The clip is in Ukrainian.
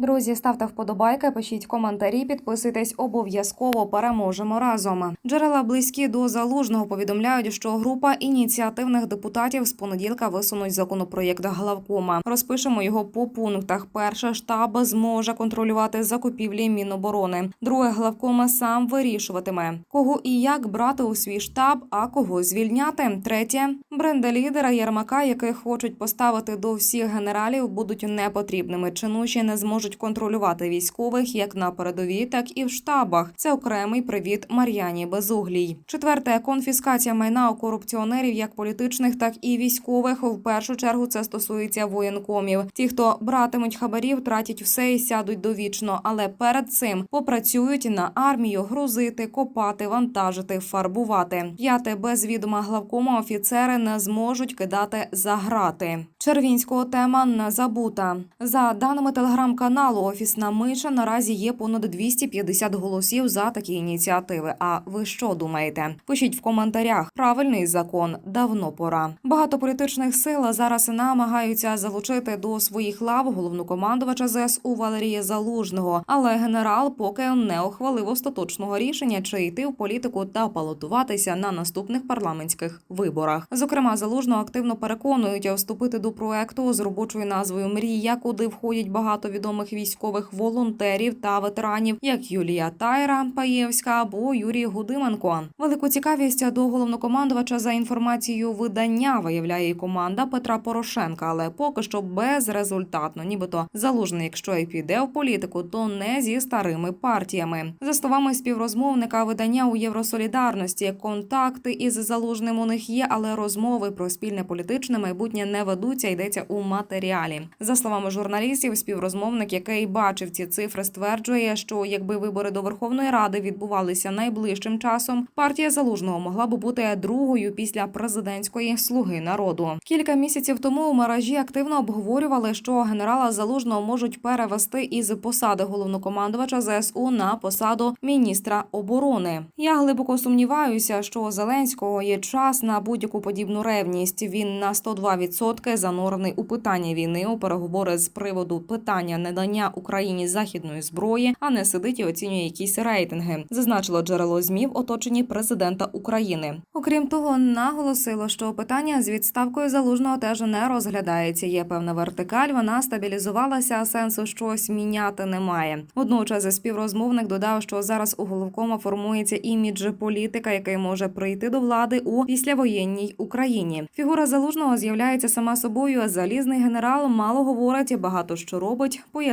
друзі, ставте вподобайки, пишіть коментарі, підписуйтесь обов'язково. Переможемо разом. Джерела близькі до залужного повідомляють, що група ініціативних депутатів з понеділка висунуть законопроєкт главкома. Розпишемо його по пунктах. Перше штаб зможе контролювати закупівлі Міноборони. Друге главкома сам вирішуватиме, кого і як брати у свій штаб, а кого звільняти. Третє бренди лідера Єрмака, яких хочуть поставити до всіх генералів, будуть непотрібними. Чинуші не зможуть контролювати військових як на передовій, так і в штабах. Це окремий привіт Мар'яні Безуглій. Четверте конфіскація майна у корупціонерів, як політичних, так і військових. В першу чергу це стосується воєнкомів. Ті, хто братимуть хабарів, тратять все і сядуть довічно, але перед цим попрацюють на армію грузити, копати, вантажити, фарбувати. П'яте без відома главкома офіцери не зможуть кидати за грати. Червінського тема не забута. За даними телеграм-каналу, офісна миша наразі є понад 250 голосів за такі ініціативи. А ви що думаєте? Пишіть в коментарях. Правильний закон давно пора. Багато політичних сил зараз намагаються залучити до своїх лав головнокомандувача ЗСУ Валерія Залужного, але генерал поки не ухвалив остаточного рішення, чи йти в політику та балотуватися на наступних парламентських виборах. Зокрема, залужного активно переконують вступити до проекту з робочою назвою Мрія, куди входять багато відомих військових волонтерів та ветеранів, як Юлія Тайра Паєвська або Юрій Гудименко. Велику цікавість до головнокомандувача за інформацією видання виявляє і команда Петра Порошенка, але поки що безрезультатно. Нібито залужний, якщо і піде в політику, то не зі старими партіями. За словами співрозмовника видання у Євросолідарності, контакти із залужним у них є, але розмови про спільне політичне майбутнє не ведуться. Йдеться у матеріалі. За словами журналістів, співрозмовник, який бачив ці цифри, стверджує, що якби вибори до Верховної Ради відбувалися найближчим часом, партія залужного могла б бути другою після президентської слуги народу. Кілька місяців тому у мережі активно обговорювали, що генерала залужного можуть перевести із посади головнокомандувача ЗСУ на посаду міністра оборони. Я глибоко сумніваюся, що Зеленського є час на будь-яку подібну ревність. Він на 102% занурений у питання війни у переговори з приводу питання надання Україні західної зброї, а не сидить і оцінює якісь рейтинги. Зазначило джерело ЗМІ в оточенні президента України. Окрім того, наголосило, що питання з відставкою залужного теж не розглядається. Є певна вертикаль, вона стабілізувалася, а сенсу щось міняти немає. Водночас співрозмовник додав, що зараз у головкома формується імідж політика, який може прийти до влади у післявоєнній Україні. Фігура залужного з'являється сама собою. Залізний генерал мало говорить, багато що робить,